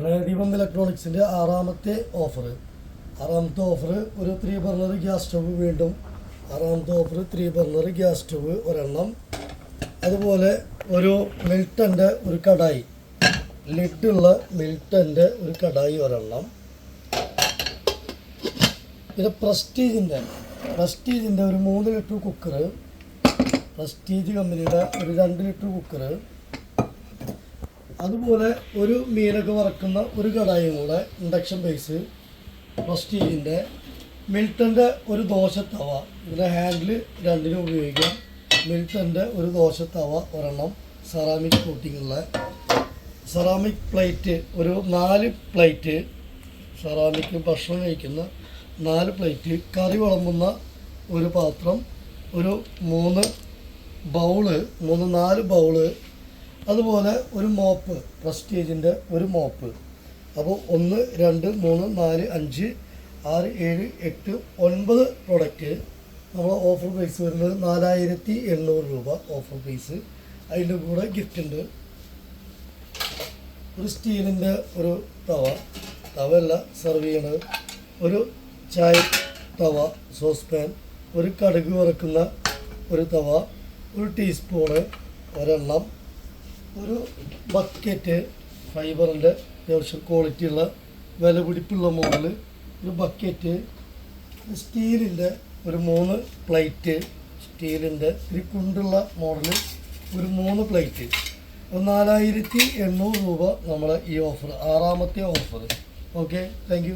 ദീപം ഇലക്ട്രോണിക്സിന്റെ ആറാമത്തെ ഓഫർ ആറാമത്തെ ഓഫർ ഒരു ത്രീ ബർണർ ഗ്യാസ് സ്റ്റവ് വീണ്ടും. ആറാമത്തെ offer three burner gas stove ഒരെണ്ണം. അതുപോലെ ഒരു മിൽട്ടന്റെ ഒരു കടായി. ലിഡുള്ള മിൽട്ടന്റെ ഒരു കടായി ഒരെണ്ണം. പിന്നെ പ്രസ്റ്റീജിന്റെ പ്രസ്റ്റീജിന്റെ ഒരു മൂന്ന് ലിറ്റർ കുക്കർ പ്രസ്റ്റീജ് കമ്പനിയുടെ ഒരു രണ്ട് ലിറ്റർ കുക്കർ അതുപോലെ ഒരു മീനൊക്കെ വറക്കുന്ന ഒരു കടായും കൂടെ ഇൻഡക്ഷൻ ബേസ് പ്രസ്റ്റീജിന്റെ മിൽട്ടന്റെ ഒരു ദോശത്തവ. ഇതിന്റെ ഹാൻഡിൽ രണ്ടിനും ഉപയോഗിക്കാം. മിൽട്ടന്റെ ഒരു ദോശത്തവ ഒരെണ്ണം സെറാമിക് കോട്ടിങ്ങുള്ള. സെറാമിക് പ്ലേറ്റ് ഒരു നാല് പ്ലേറ്റ് സെറാമിക് ഭക്ഷണം കഴിക്കുന്ന നാല് പ്ലേറ്റ് കറി വിളമ്പുന്ന ഒരു പാത്രം ഒരു മൂന്ന് ബൗൾ മൂന്ന് നാല് ബൗൾ അതുപോലെ ഒരു മോപ്പ് പ്രസ്റ്റീജിന്റെ ഒരു മോപ്പ്. അപ്പോൾ ഒന്ന് രണ്ട് മൂന്ന് നാല് അഞ്ച് ആറ് ഏഴ് എട്ട് ഒൻപത് പ്രൊഡക്റ്റ് നമ്മൾ ഓഫർ പ്രൈസ് വരുന്നത് നാലായിരത്തി എണ്ണൂറ് രൂപ ഓഫർ പ്രൈസ് അതിന്റെ കൂടെ ഗിഫ്റ്റ് ഉണ്ട്. ഒരു സ്റ്റീലിന്റെ ഒരു തവ. തവയല്ല സെർവ് ചെയ്യണത്. ഒരു ചായ തവ സോസ് പാൻ ഒരു കടുക് വറക്കുന്ന ഒരു തവ. ഒരു ടീസ്പൂണ് ഒരെണ്ണം. ഒരു ബക്കറ്റ് ഫൈബറിന്റെ അത്യാവശ്യം ക്വാളിറ്റിയുള്ള വില പിടിപ്പുള്ള മോഡൽ ഒരു ബക്കറ്റ് സ്റ്റീലിന്റെ ഒരു മൂന്ന് പ്ലേറ്റ് സ്റ്റീലിന്റെ ഒരു കുണ്ടുള്ള മോഡൽ ഒരു മൂന്ന് പ്ലേറ്റ് നാലായിരത്തി എണ്ണൂറ് രൂപ നമ്മളെ ഈ ഓഫർ ആറാമത്തെ ഓഫർ ഓക്കെ താങ്ക്